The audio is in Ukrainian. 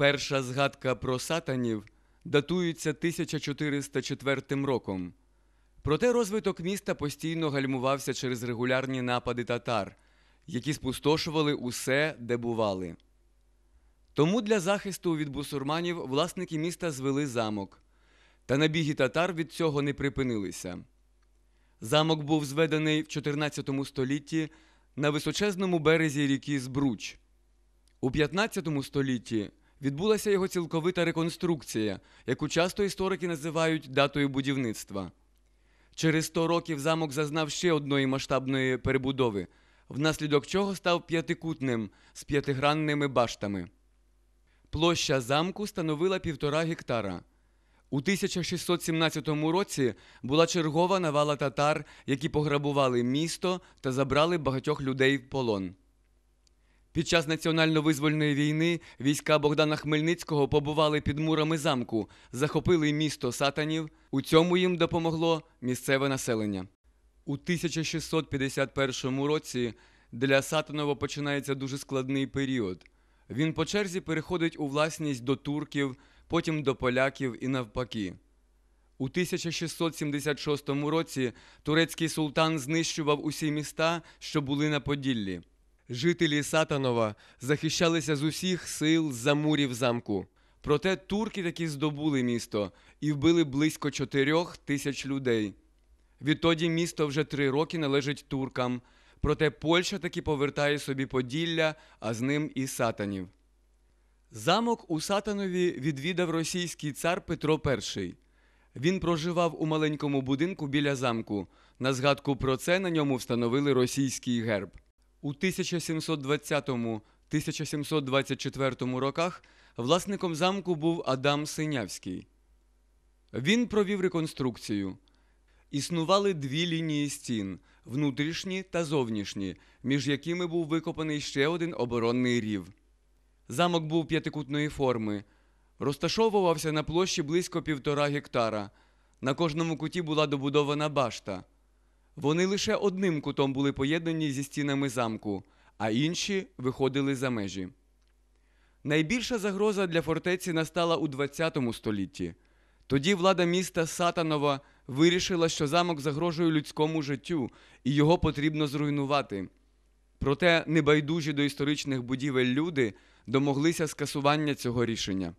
Перша згадка про сатанів датується 1404 роком. Проте розвиток міста постійно гальмувався через регулярні напади татар, які спустошували усе, де бували. Тому для захисту від бусурманів власники міста звели замок. Та набіги татар від цього не припинилися. Замок був зведений в 14 столітті на височезному березі ріки Збруч. У 15 столітті відбулася його цілковита реконструкція, яку часто історики називають датою будівництва. Через 100 років замок зазнав ще одної масштабної перебудови, внаслідок чого став п'ятикутним з п'ятигранними баштами. Площа замку становила півтора гектара. У 1617 році була чергова навала татар, які пограбували місто та забрали багатьох людей в полон. Під час національно-визвольної війни війська Богдана Хмельницького побували під мурами замку, захопили місто сатанів. У цьому їм допомогло місцеве населення. У 1651 році для Сатанова починається дуже складний період. Він по черзі переходить у власність до турків, потім до поляків і навпаки. У 1676 році турецький султан знищував усі міста, що були на Поділлі. Жителі Сатанова захищалися з усіх сил з-за мурів замку. Проте турки таки здобули місто і вбили близько чотирьох тисяч людей. Відтоді місто вже три роки належить туркам, проте Польща таки повертає собі Поділля, а з ним і сатанів. Замок у Сатанові відвідав російський цар Петро І. Він проживав у маленькому будинку біля замку. На згадку про це на ньому встановили російський герб. У 1720-1724 роках власником замку був Адам Синявський. Він провів реконструкцію. Існували дві лінії стін внутрішні та зовнішні, між якими був викопаний ще один оборонний рів. Замок був п'ятикутної форми, розташовувався на площі близько півтора гектара. На кожному куті була добудована башта. Вони лише одним кутом були поєднані зі стінами замку, а інші виходили за межі. Найбільша загроза для фортеці настала у ХХ столітті. Тоді влада міста Сатанова вирішила, що замок загрожує людському життю і його потрібно зруйнувати. Проте небайдужі до історичних будівель люди домоглися скасування цього рішення.